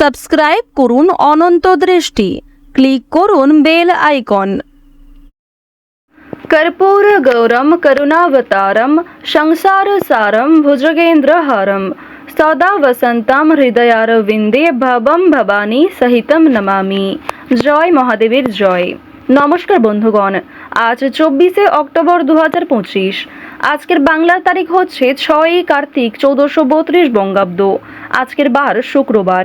Subscribe করুন অনন্ত দৃষ্টি click করুন বেল আইকন कर्पूरगौरं करुणावतारं संसारसारं भुजगेन्द्रहारं सदा वसन्तं হৃদয়ারবিন্দে ভবম ভবানী সহিতম নমামি জয় মহাদেবের জয় নমস্কার বন্ধুগণ আজ চব্বিশে অক্টোবর দু পঁচিশ আজকের বাংলার তারিখ হচ্ছে ছয়ই কার্তিক চৌদ্দশো বত্রিশ বঙ্গাব্দ আজকের বার শুক্রবার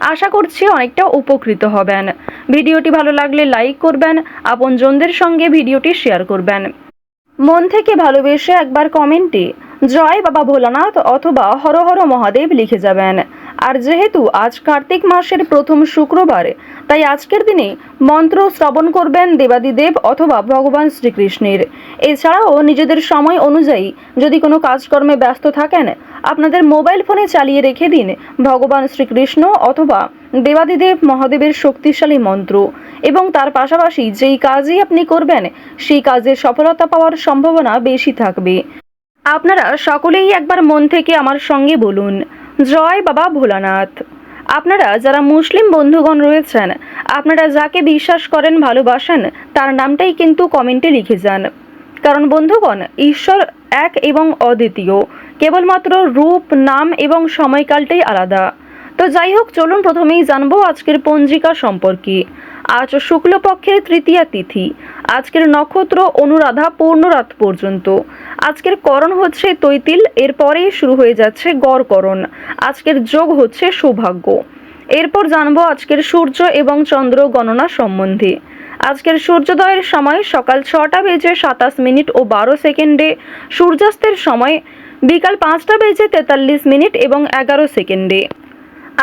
আশা করছি অনেকটা উপকৃত হবেন। ভিডিওটি ভালো লাগলে লাইক করবেন, আপনজনদের সঙ্গে ভিডিওটি শেয়ার করবেন। মন থেকে ভালোবেসে একবার কমেন্টে, জয় বাবা ভোলানাথ অথবা হর হর মহাদেব লিখে যাবেন। আর যেহেতু আজ কার্তিক মাসের প্রথম শুক্রবার তাই আজকের দিনে মন্ত্র শ্রবণ করবেন দেবাদিদেব অথবা ভগবান শ্রীকৃষ্ণের। এছাড়াও নিজেদের সময় অনুযায়ী যদি কোনো কাজকর্মে ব্যস্ত থাকেন, আপনাদের মোবাইল ফোনে চালিয়ে রেখে দিন ভগবান শ্রীকৃষ্ণ অথবা দেবাদিদেব মহাদেবের শক্তিশালী মন্ত্র। এবং তার পাশাপাশি যেই কাজই আপনি করবেন, সেই কাজে সফলতা পাওয়ার সম্ভাবনা বেশি থাকবে। আপনারা সকলেই একবার মন থেকে আমার সঙ্গে বলুন, জয় বাবা ভোলানাথ। আপনারা যারা মুসলিম বন্ধুগণ রয়েছেন, আপনারা যাকে বিশ্বাস করেন, ভালোবাসেন, তার নামটাই কিন্তু কমেন্টে লিখে যান। কারণ বন্ধুগণ, ঈশ্বর এক এবং অদ্বিতীয়। কেবলমাত্র রূপ, নাম এবং সময়কালটাই আলাদা। তো যাই হোক, চলুন প্রথমেই জানব আজকের পঞ্জিকা সম্পর্কে। আজ শুক্লপক্ষের তৃতীয়া তিথি। আজকের নক্ষত্র অনুরাধা পূর্ণরাত পর্যন্ত। আজকের করণ হচ্ছে তৈতিল, এরপরেই শুরু হয়ে যাচ্ছে গড়করণ আজকের যোগ হচ্ছে সৌভাগ্য। এরপর জানব আজকের সূর্য এবং চন্দ্র গণনা সম্বন্ধে। আজকের সূর্যোদয়ের সময় সকাল ছটা বেজে সাতাশ মিনিট ও বারো সেকেন্ডে, সূর্যাস্তের সময় বিকাল পাঁচটা বেজে তেতাল্লিশ মিনিট এবং এগারো সেকেন্ডে।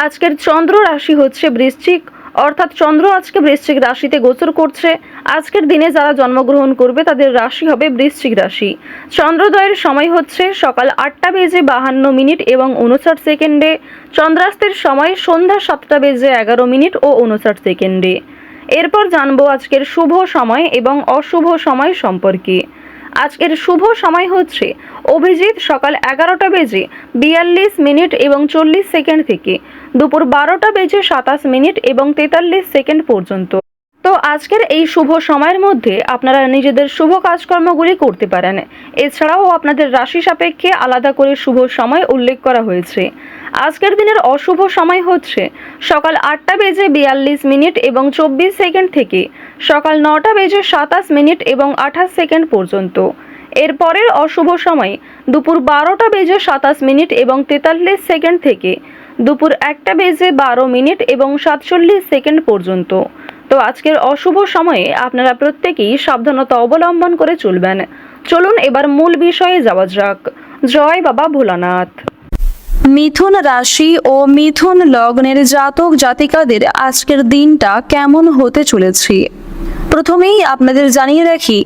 আজকের চন্দ্র রাশি হচ্ছে বৃশ্চিক অর্থাৎ চন্দ্র আজকে বৃশ্চিক রাশিতে গোচর করছে। আজকের দিনে যারা জন্মগ্রহণ করবে, তাদের রাশি হবে বৃশ্চিক রাশি। চন্দ্রোদয়ের সময় হচ্ছে সকাল আটটা বেজে বাহান্ন মিনিট এবং উনষাট সেকেন্ডে। চন্দ্রাস্তের সময় সন্ধ্যা সাতটা বেজে এগারো মিনিট ও উনষাট সেকেন্ডে। এরপর জানব আজকের শুভ সময় এবং অশুভ সময় সম্পর্কে। আজকের শুভ সময় হচ্ছে অভিজিৎ সকাল এগারোটা বেজে বিয়াল্লিশ মিনিট এবং চল্লিশ সেকেন্ড থেকে। দুপুর বারোটা বেজে সাতাশ মিনিট এবং তেতাল্লিশ সেকেন্ড পর্যন্ত। তো আজকের এই শুভ সময়ের মধ্যে আপনারা নিজেদের শুভ কাজকর্মগুলি করতে পারেন। এছাড়াও আপনাদের রাশি সাপেক্ষে আলাদা করে শুভ সময় উল্লেখ করা হয়েছে। আজকের দিনের অশুভ সময় হচ্ছে সকাল আটটা বেজে বিয়াল্লিশ মিনিট এবং চব্বিশ সেকেন্ড থেকে সকাল নটা বেজে সাতাশ মিনিট এবং আঠাশ সেকেন্ড পর্যন্ত। এরপরের অশুভ সময় দুপুর বারোটা বেজে সাতাশ মিনিট এবং তেতাল্লিশ সেকেন্ড থেকে দুপুর একটা বেজে বারো মিনিট এবং সাতচল্লিশ সেকেন্ড পর্যন্ত। তো আজকের অশুভ সময়ে আপনারা প্রত্যেকেই সাবধানতা অবলম্বন করে চলবেন। চলুন এবার মূল বিষয়ে যাওয়া যাক। জয় বাবা ভোলানাথ। মিথুন রাশি ও মিথুন লগ্নের জাতক জাতিকাদের আজকের দিনটা কেমন হতে চলেছে? প্রথমেই আপনাদের জানিয়ে রাখি,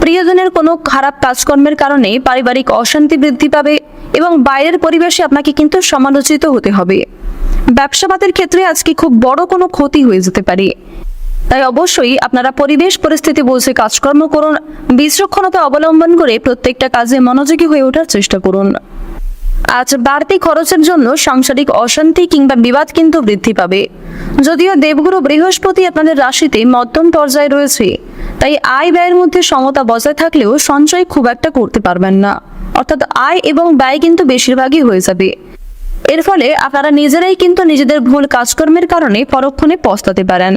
প্রিয়জনের কোনো খারাপ কাজকর্মের কারণে পারিবারিক অশান্তি বৃদ্ধি পাবে এবং বাইরের পরিবেশে আপনাকে কিন্তু সমালোচিত হতে হবে। ব্যবসাবাদের ক্ষেত্রে আজকে খুব বড় কোনো ক্ষতি হয়ে যেতে পারে। তাই অবশ্যই আপনারা পরিবেশ পরিস্থিতি বুঝে কাজকর্ম করুন বিচক্ষণতা অবলম্বন করে প্রত্যেকটা কাজে মনোযোগী হয়ে ওঠার চেষ্টা করুন। আজ বাড়তি খরচের জন্য সাংসারিক অশান্তি কিংবা বিবাদ কিন্তু বৃদ্ধি পাবে। যদিও দেবগুরু বৃহস্পতি আপনাদের রাশিতে মধ্যম পর্যায়ে রয়েছে, তাই আয় ব্যয়ের মধ্যে সমতা বজায় থাকলেও সঞ্চয় খুব একটা করতে পারবেন না। অর্থাৎ আয় এবং ব্যয় কিন্তু বেশিরভাগই হয়ে যাবে। এর ফলে আপনারা নিজেরাই কিন্তু নিজেদের ভুল কাজকর্মের কারণে পরক্ষণে পস্তাতে পারেন।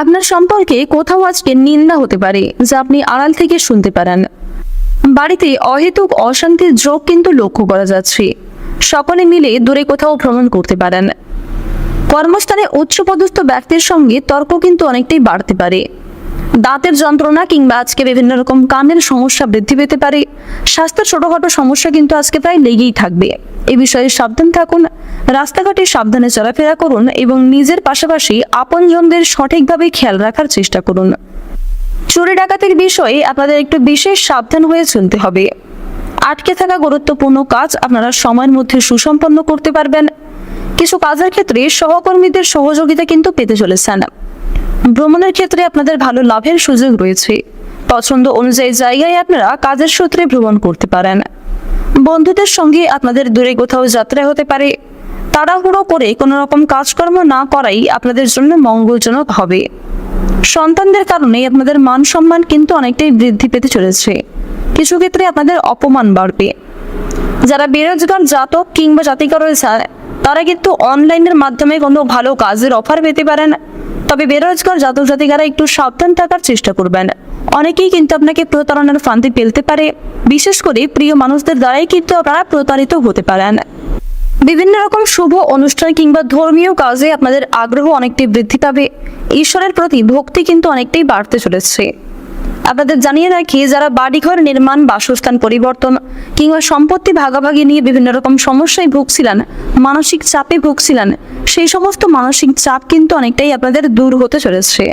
আপনার সম্পর্কে কোথাও আজকে নিন্দা হতে পারে, যা আপনি আড়াল থেকে শুনতে পারেন। বাড়িতে অহেতুক অশান্তির যোগ কিন্তু লক্ষ্য করা যাচ্ছে। সকলে মিলে দূরে কোথাও ভ্রমণ করতে পারেন। কর্মস্থানে উচ্চপদস্থ ব্যক্তির সঙ্গে তর্ক কিন্তু অনেকটাই বাড়তে পারে। দাঁতের যন্ত্রণা কিংবা আজকে বিভিন্ন রকম কানের সমস্যা বৃদ্ধি পেতে পারে। স্বাস্থ্যের ছোটখাটো সমস্যা কিন্তু আজকে প্রায় লেগেই থাকবে। এ বিষয়ে সাবধান থাকুন, রাস্তাঘাটে সাবধানে চলাফেরা করুন এবং নিজের পাশাপাশি আপনজনদের সঠিকভাবে খেয়াল রাখার চেষ্টা করুন। চুরি ডাকাতির বিষয়ে আপনাদের একটু বিশেষ সাবধান হয়ে চলতে হবে। আটকে থাকা গুরুত্বপূর্ণ কাজ আপনারা সময়ের মধ্যে সুসম্পন্ন করতে পারবেন। কিছু কাজের ক্ষেত্রে সহকর্মীদের সহযোগিতা কিন্তু পেতে চলেছেন। ভ্রমণের ক্ষেত্রে আপনাদের ভালো লাভের সুযোগ রয়েছে। পছন্দ অনুযায়ী জায়গায় আপনারা কাজের সূত্রে ভ্রমণ করতে পারেন। বন্ধুদের সঙ্গে আপনাদের দূরে কোথাও যাত্রা হতে পারে। তাড়াহুড়ো করে কোনো রকম কাজকর্ম না করাই আপনাদের জন্য মঙ্গলজনক হবে। সন্তানদের কারণে আপনাদের মান সম্মান কিন্তু অনেকটাই বৃদ্ধি পেতে চলেছে। কিছু ক্ষেত্রে আপনাদের অপমান বাড়বে। যারা বেরোজগার, জাতক কিংবা জাতিকা রয়েছে তারা কিন্তু অনলাইনের মাধ্যমে কোনো ভালো কাজের অফার পেতে পারেন। তবে বেরোজগার জাতক জাতিকারা একটু সাবধান থাকার চেষ্টা করবেন। অনেকেই কিন্তু আপনাকে প্রতারণার ফান্দি ফেলতে পারে। বিশেষ করে প্রিয় মানুষদের দ্বারাই কিন্তু আপনারা প্রতারিত হতে পারেন। বিভিন্ন রকম শুভ অনুষ্ঠান কিংবা ধর্মীয় কাজে আপনাদের আগ্রহ অনেকটাই বৃদ্ধি পাবে। ঈশ্বরের প্রতি ভক্তি কিন্তু অনেকটাই বাড়তে চলেছে। আপনাদের জানিয়ে রাখি, যারা বাড়িঘর নির্মাণ, বাসস্থান পরিবর্তন কিংবা সম্পত্তি ভাগাভাগি নিয়ে বিভিন্ন রকম সমস্যায় ভুগছিলেন, মানসিক চাপে ভুগছিলেন, সেই সমস্ত মানসিক চাপ কিন্তু অনেকটাই আপনাদের দূর হতে চলেছে।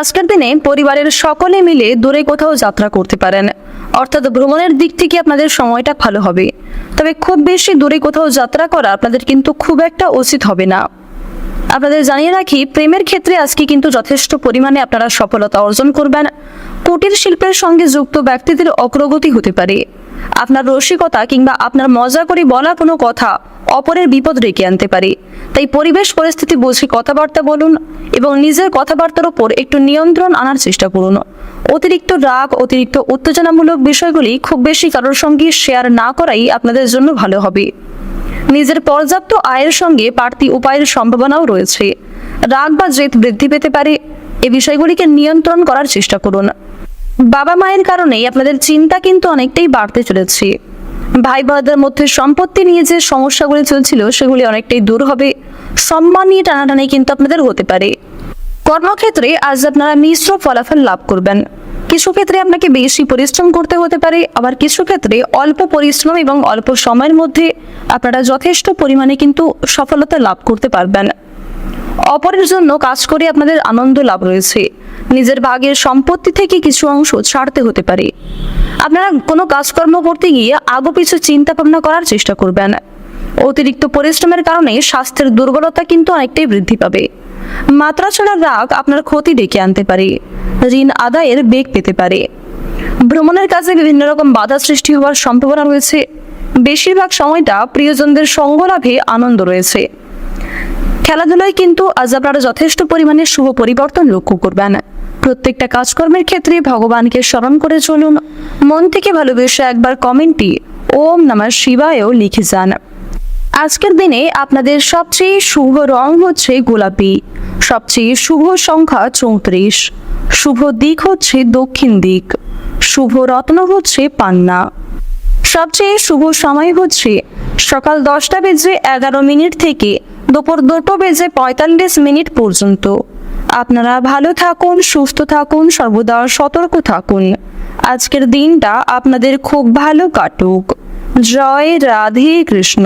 আজকের দিনে পরিবারের সকলে মিলে দূরে কোথাও যাত্রা করতে পারেন। অর্থাৎ ভ্রমণের দিক থেকে আপনাদের সময়টা ভালো হবে। তবে খুব বেশি দূরে কোথাও যাত্রা করা আপনাদের কিন্তু খুব একটা উচিত হবে না। আপনাদের জানিয়ে রাখি, প্রেমের ক্ষেত্রে আজকে কিন্তু যথেষ্ট পরিমাণে আপনারা সফলতা অর্জন করবেন। কুটির শিল্পের সঙ্গে যুক্ত ব্যক্তিদের অগ্রগতি হতে পারে। আপনার রসিকতা কিংবা আপনার মজা করে বলা কোনো কথা অপরের বিপদ ডেকে আনতে পারে। তাই পরিবেশ পরিস্থিতি বুঝে কথাবার্তা বলুন এবং নিজের কথাবার্তার ওপর একটু নিয়ন্ত্রণ আনার চেষ্টা করুন। অতিরিক্ত রাগ, অতিরিক্ত উত্তেজনামূলক বিষয়গুলি খুব বেশি কারোর সঙ্গে শেয়ার না করাই আপনাদের জন্য ভালো হবে। নিজের পর্যাপ্ত আয়ের সঙ্গে বাড়তি উপায়ের সম্ভাবনাও রয়েছে। রাগ বা জেদ বৃদ্ধি পেতে পারে। এ বিষয়গুলিকে নিয়ন্ত্রণ করার চেষ্টা করুন। বাবা মায়ের কারণেই আপনাদের চিন্তা কিন্তু অনেকটাই বাড়তে চলেছে। ভাই বোনদের মধ্যে সম্পত্তি নিয়ে যে সমস্যাগুলি চলছিল, সেগুলি অনেকটাই দূর হবে। সম্মান নিয়ে টানাটানি কিন্তু আপনাদের হতে পারে। কর্মক্ষেত্রে আজ আপনারা মিশ্র ফলাফল লাভ করবেন। কিছু ক্ষেত্রে আপনাকে বেশি পরিশ্রম করতে হতে পারে, আবার কিছু ক্ষেত্রে অল্প পরিশ্রম এবং অল্প সময়ের মধ্যে আপনারা যথেষ্ট পরিমাণে কিন্তু সফলতা লাভ করতে পারবেন। অপরের জন্য কাজ করে আপনাদের আনন্দ লাভ রয়েছে। নিজের ভাগের সম্পত্তি থেকে কিছু অংশ ছাড়তে হতে পারে। আপনারা কোনো কাজকর্ম করতে গিয়ে আগো পিছু চিন্তা ভাবনা করার চেষ্টা করবেন। অতিরিক্ত পরিশ্রমের কারণে স্বাস্থ্যের দুর্বলতা কিন্তু অনেকটাই বৃদ্ধি পাবে। মাত্রা ছাড়া রাগ আপনার ক্ষতি ডেকে আনতে পারে। ঋণ আদায়ের বেগ পেতে পারে। ভ্রমণের কাজে বিভিন্ন রকম বাধা সৃষ্টি হওয়ার সম্ভাবনা রয়েছে। বেশিরভাগ সময়টা প্রিয়জনদের সঙ্গ লাভে আনন্দ রয়েছে। খেলাধুলায় কিন্তু আজ আপনারা যথেষ্ট পরিমাণে শুভ পরিবর্তন লক্ষ্য করবেন। প্রত্যেকটা কাজকর্মের ক্ষেত্রে ভগবানকে স্মরণ করে চলুন। মন থেকে ভালোবেসে একবার কমেন্টটি ওম নমঃ শিবায়ও লিখে যান। আজকের দিনে আপনাদের সবচেয়ে শুভ রং হচ্ছে গোলাপি। সবচেয়ে শুভ সংখ্যা চৌত্রিশ। শুভ দিক হচ্ছে দক্ষিণ দিক, শুভ রত্ন হচ্ছে পান্না। সবচেয়ে শুভ সময় হচ্ছে সকাল দশটা বেজে এগারো মিনিট থেকে দুপুর দুটো বেজে পঁয়তাল্লিশ মিনিট পর্যন্ত। আপনারা ভালো থাকুন, সুস্থ থাকুন, সর্বদা সতর্ক থাকুন। আজকের দিনটা আপনাদের খুব ভালো কাটুক। জয় রাধে কৃষ্ণ।